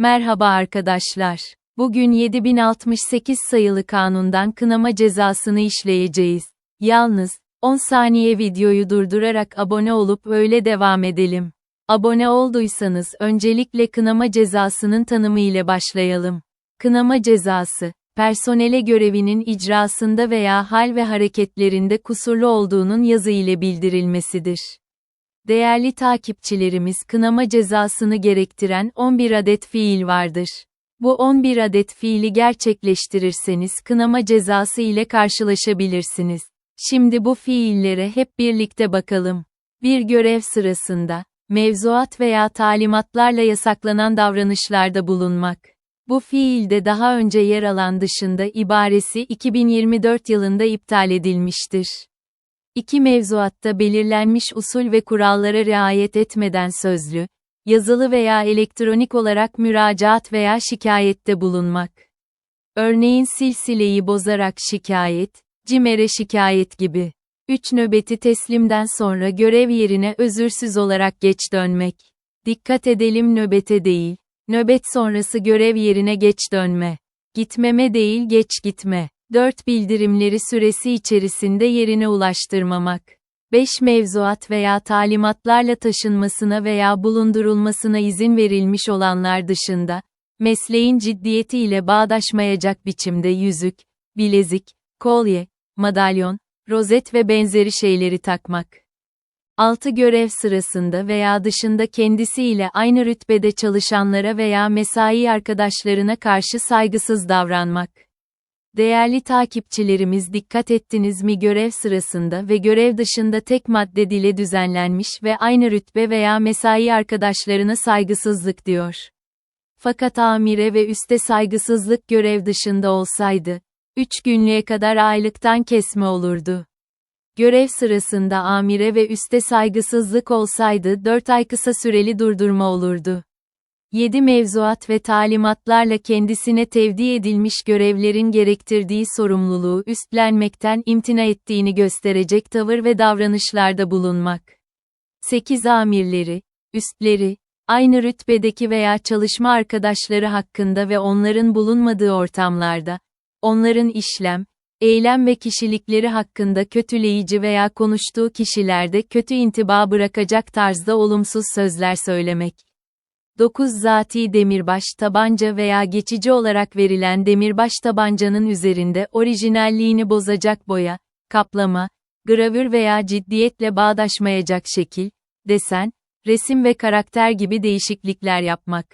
Merhaba arkadaşlar. Bugün 7068 sayılı kanundan kınama cezasını işleyeceğiz. Yalnız, 10 saniye videoyu durdurarak abone olup öyle devam edelim. Abone olduysanız öncelikle kınama cezasının tanımı ile başlayalım. Kınama cezası, personele görevinin icrasında veya hal ve hareketlerinde kusurlu olduğunun yazı ile bildirilmesidir. Değerli takipçilerimiz kınama cezasını gerektiren 11 adet fiil vardır. Bu 11 adet fiili gerçekleştirirseniz kınama cezası ile karşılaşabilirsiniz. Şimdi bu fiillere hep birlikte bakalım. Bir görev sırasında, mevzuat veya talimatlarla yasaklanan davranışlarda bulunmak. Bu fiilde daha önce yer alan dışında ibaresi 2024 yılında iptal edilmiştir. İki mevzuatta belirlenmiş usul ve kurallara riayet etmeden sözlü, yazılı veya elektronik olarak müracaat veya şikayette bulunmak. Örneğin silsileyi bozarak şikayet, CİMER'e şikayet gibi. 3 nöbeti teslimden sonra görev yerine özürsüz olarak geç dönmek. Dikkat edelim nöbete değil, nöbet sonrası görev yerine geç dönme. Gitmeme değil geç gitme. 4 bildirimleri süresi içerisinde yerine ulaştırmamak. 5 mevzuat veya talimatlarla taşınmasına veya bulundurulmasına izin verilmiş olanlar dışında, mesleğin ciddiyeti ile bağdaşmayacak biçimde yüzük, bilezik, kolye, madalyon, rozet ve benzeri şeyleri takmak. 6 görev sırasında veya dışında kendisiyle aynı rütbede çalışanlara veya mesai arkadaşlarına karşı saygısız davranmak. Değerli takipçilerimiz dikkat ettiniz mi görev sırasında ve görev dışında tek madde dile düzenlenmiş ve aynı rütbe veya mesai arkadaşlarına saygısızlık diyor. Fakat amire ve üste saygısızlık görev dışında olsaydı, 3 günlüğe kadar aylıktan kesme olurdu. Görev sırasında amire ve üste saygısızlık olsaydı 4 ay kısa süreli durdurma olurdu. 7 mevzuat ve talimatlarla kendisine tevdi edilmiş görevlerin gerektirdiği sorumluluğu üstlenmekten imtina ettiğini gösterecek tavır ve davranışlarda bulunmak. 8 amirleri, üstleri, aynı rütbedeki veya çalışma arkadaşları hakkında ve onların bulunmadığı ortamlarda, onların işlem, eylem ve kişilikleri hakkında kötüleyici veya konuştuğu kişilerde kötü intiba bırakacak tarzda olumsuz sözler söylemek. 9 Zati demirbaş tabanca veya geçici olarak verilen demirbaş tabancanın üzerinde orijinalliğini bozacak boya, kaplama, gravür veya ciddiyetle bağdaşmayacak şekil, desen, resim ve karakter gibi değişiklikler yapmak.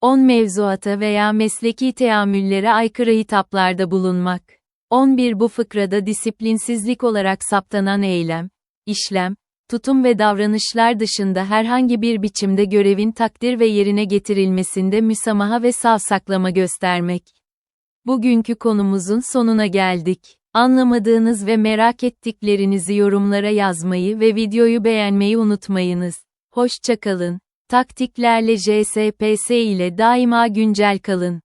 10 mevzuata veya mesleki teamüllere aykırı hitaplarda bulunmak. 11 Bu fıkrada disiplinsizlik olarak saptanan eylem, işlem, tutum ve davranışlar dışında herhangi bir biçimde görevin takdir ve yerine getirilmesinde müsamaha ve savsaklama göstermek. Bugünkü konumuzun sonuna geldik. Anlamadığınız ve merak ettiklerinizi yorumlara yazmayı ve videoyu beğenmeyi unutmayınız. Hoşçakalın. Taktiklerle JSPS ile daima güncel kalın.